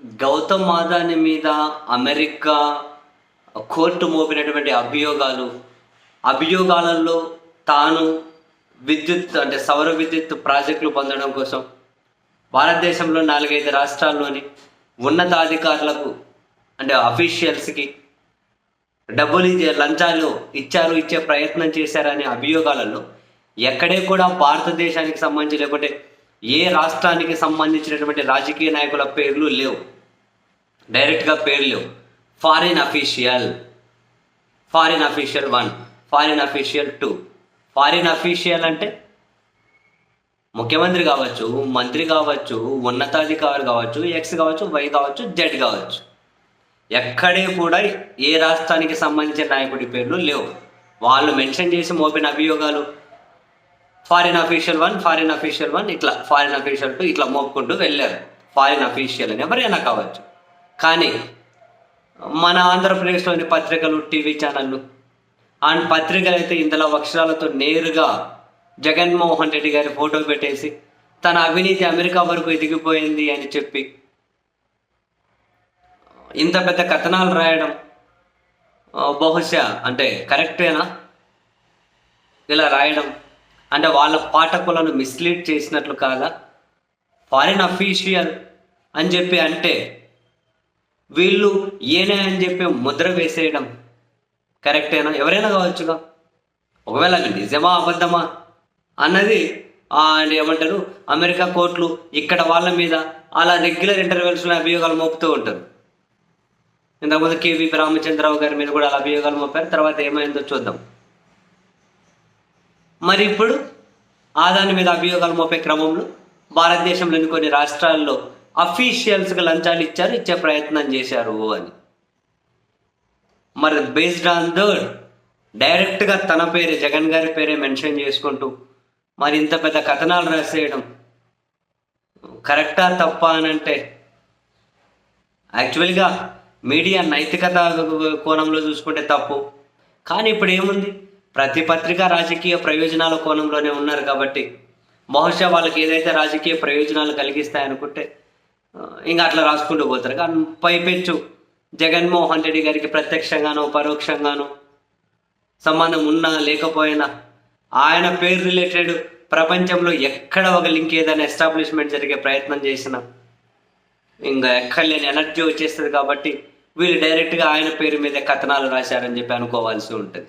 గౌతమ్ మాదాని మీద America court మోపినటువంటి అభియోగాలు అభియోగాలలో తాను విద్యుత్ అంటే సౌర విద్యుత్ ప్రాజెక్టులు పొందడం కోసం భారతదేశంలో నాలుగైదు రాష్ట్రాల్లోని ఉన్నతాధికారులకు అంటే అఫీషియల్స్కి డబ్బులు ఇచ్చే లంచాలు ఇచ్చారు ఇచ్చే ప్రయత్నం చేశారనే అభియోగాలలో ఎక్కడే కూడా భారతదేశానికి సంబంధించి లేకుంటే ఏ రాష్ట్రానికి సంబంధించినటువంటి రాజకీయ నాయకుల పేర్లు లేవు. డైరెక్ట్గా పేర్లు లేవు. Foreign official foreign official one foreign official two foreign official అంటే ముఖ్యమంత్రి కావచ్చు మంత్రి కావచ్చు ఉన్నతాధికారి కావచ్చు ఎక్స్ కావచ్చు వై కావచ్చు జెడ్ కావచ్చు. ఎక్కడే కూడా ఏ రాష్ట్రానికి సంబంధించిన నాయకుడి పేర్లు లేవు. వాళ్ళు మెన్షన్ చేసి మోపిన అభియోగాలు. Foreign official one foreign official one ఇట్లా ఫారిన్ అఫీషియల్ టూ ఇట్లా మోపుకుంటూ వెళ్ళారు. ఫారిన్ అఫీషియల్ అని ఎవరైనా కావచ్చు. కానీ మన ఆంధ్రప్రదేశ్లోని పత్రికలు టీవీ ఛానళ్ళు అండ్ పత్రికలు అయితే ఇందులో అక్షరాలతో నేరుగా జగన్మోహన్ రెడ్డి గారి ఫోటో పెట్టేసి తన అవినీతి అమెరికా వరకు ఎదిగిపోయింది అని చెప్పి ఇంత పెద్ద కథనాలు రాయడం బహుశా అంటే కరెక్టేనా? ఇలా రాయడం అంటే వాళ్ళ పాఠకులను మిస్లీడ్ చేసినట్లు కాదా? ఫారిన్ అఫీషియల్ అని చెప్పి అంటే వీళ్ళు ఏనే అని చెప్పి ముద్ర వేసేయడం కరెక్టేనా ఎవరైనా కావచ్చుగా? ఒకవేళ అది నిజమా అబద్ధమా అన్నది ఏమంటారు? అమెరికా కోర్టులు ఇక్కడ వాళ్ళ మీద అలా రెగ్యులర్ ఇంటర్వెల్స్లో అభియోగాలు మోపుతూ ఉంటారు. ఇంతకుముందు కేవీ రామచంద్రరావు గారి మీద కూడా అలా అభియోగాలు మోపారు. తర్వాత ఏమైందో చూద్దాం. మరి ఇప్పుడు ఆదాని మీద అభియోగాలు మోపే క్రమంలో భారతదేశంలోని కొన్ని రాష్ట్రాల్లో అఫీషియల్స్కి లంచాలు ఇచ్చారు ఇచ్చే ప్రయత్నం చేశారు అని. మరి బేస్డ్ ఆన్ దర్డ్ డైరెక్ట్గా తన పేరే జగన్ గారి పేరే మెన్షన్ చేసుకుంటూ మరి ఇంత పెద్ద కథనాలు రాసేయడం కరెక్టా తప్ప అని అంటే యాక్చువల్గా మీడియా నైతికత కోణంలో చూసుకుంటే తప్పు. కానీ ఇప్పుడు ఏముంది? ప్రతి పత్రిక రాజకీయ ప్రయోజనాల కోణంలోనే ఉన్నారు కాబట్టి బహుశా వాళ్ళకి ఏదైతే రాజకీయ ప్రయోజనాలు కలిగిస్తాయనుకుంటే ఇంకా అట్లా రాసుకుంటూ పోతారు. కానీ పైపెచ్చు జగన్మోహన్ రెడ్డి గారికి ప్రత్యక్షంగానో పరోక్షంగానో సంబంధం ఉన్నా లేకపోయినా ఆయన పేరు రిలేటెడ్ ప్రపంచంలో ఎక్కడ ఒక లింక్ ఏదైనా ఎస్టాబ్లిష్మెంట్ జరిగే ప్రయత్నం చేసినా ఇంకా ఎక్కడలేని ఎనర్జీ వచ్చేస్తుంది కాబట్టి వీళ్ళు డైరెక్ట్గా ఆయన పేరు మీద కథనాలు రాశారని చెప్పి అనుకోవాల్సి ఉంటుంది.